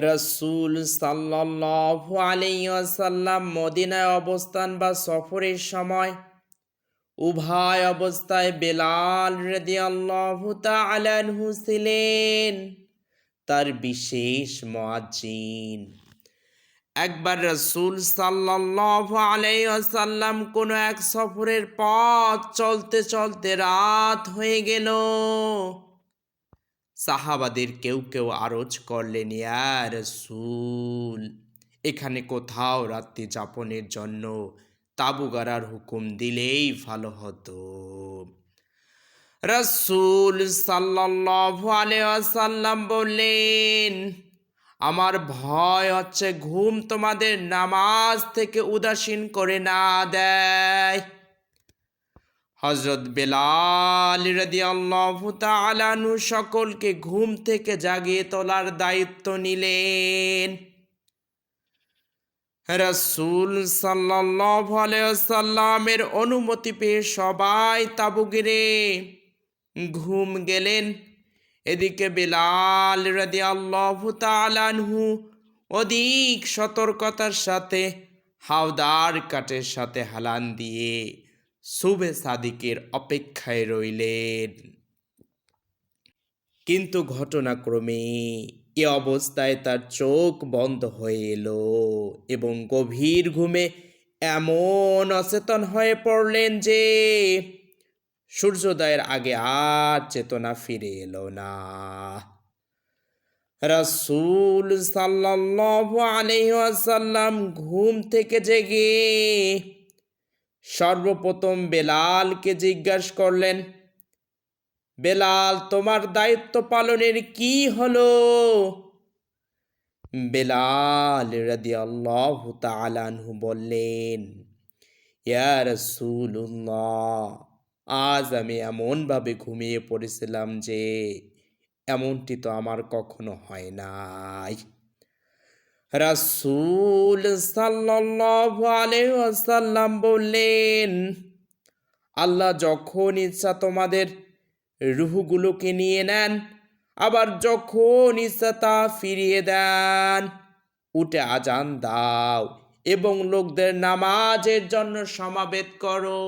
রসুল সাল্লাল্লাহু আলাইহি ওয়াসাল্লাম মদিনায় অবস্থান বা সফরের সময় উভয় অবস্থায় বেলাল রাদিয়াল্লাহু তাআলা আনহু ছিলেন, তার বিশেষ মুয়াজ্জিন। একবার রসুল সাল্লাল্লাহু আলাইহি ওয়াসাল্লাম কোনো এক সফরের পথ চলতে চলতে রাত হয়ে গেল। সাহাবাদের কেউ কেউ আরজ করলেন ইয়ার রসুল, এখানে কোথাও রাত্রি যাপনের জন্য তাবু গাড়ার হুকুম দিলেই ভালো হতো। রসুল ওয়াসাল্লাম বললেন, আমার ভয় হচ্ছে ঘুম তোমাদের নামাজ থেকে উদাসীন করে না দেয়। হজরত বেলাল রাদিয়াল্লাহু তাআলা আনহু সকলকে ঘুম থেকে জাগিয়ে তোলার দায়িত্ব নিলেন। রাসূল সাল্লামের অনুমতি পেয়ে সবাই তাবু গিরে ঘুম গেলেন। এদিকে বেলাল রাদিয়াল্লাহু তাআলা আনহু অধিক সতর্কতার সাথে হাওদার কাঠের সাথে হালান দিয়ে সুবে সাদিকের অপেক্ষায় রইলেন। কিন্তু ঘটনাক্রমে এ অবস্থায় তার চোখ বন্ধ হয়ে এলো এবং গভীর ঘুমে এমন অচেতন হয়ে পড়লেন যে সূর্যোদয়ের আগে আর চেতনা ফিরে এলো না। রাসূল সাল্লাল্লাহু আলাইহি ঘুম থেকে জেগে সর্বপ্রথম বেলালকে জিজ্ঞাসা করলেন, বেলাল, তোমার দায়িত্ব পালনের কি হলো? বেলাল রাদিয়াল্লাহু তাআলা আনহু বললেন, ইয়া রাসূলুল্লাহ, আজ আমি এমনভাবে ঘুমিয়ে পড়েছিলাম যে, এমনটি তো আমার কখনো হয় নাই। রাসূল ওয়াসাল্লাম বললেন, আল্লাহ যখন ইচ্ছা তোমাদের রুহগুলোকে নিয়ে নেন, আবার যখন ইচ্ছা তা ফিরিয়ে দেন উঠে আজান দাও এবং লোকদের নামাজের জন্য সমাবেত করো।